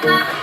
감사합니다.